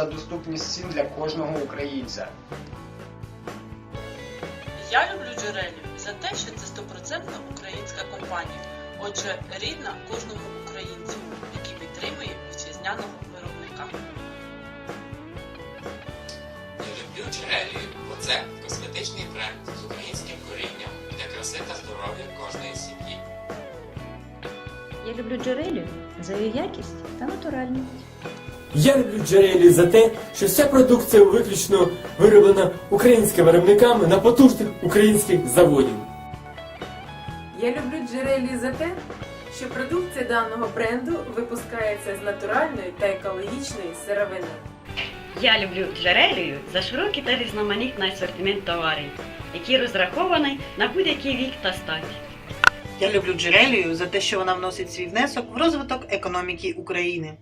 за доступність цін для кожного українця. Я люблю джерелів за те, що це стопроцентно українська компанія. Отже, рідна кожному українцю, який підтримує вітчизняного виробника. Я люблю джерелію, бо це косметичний бренд з українським корінням для краси та здоров'я кожної сім'ї. Я люблю джерелію за її якість та натуральність. Я люблю джерелі за те, що вся продукція виключно вироблена українськими виробниками на потужних українських заводів. Я люблю джерелі за те, що продукція даного бренду випускається з натуральної та екологічної сировини. Я люблю джерелію за широкий та різноманітний асортимент товарів, який розрахований на будь-який вік та стать. Я люблю джерелію за те, що вона вносить свій внесок в розвиток економіки України.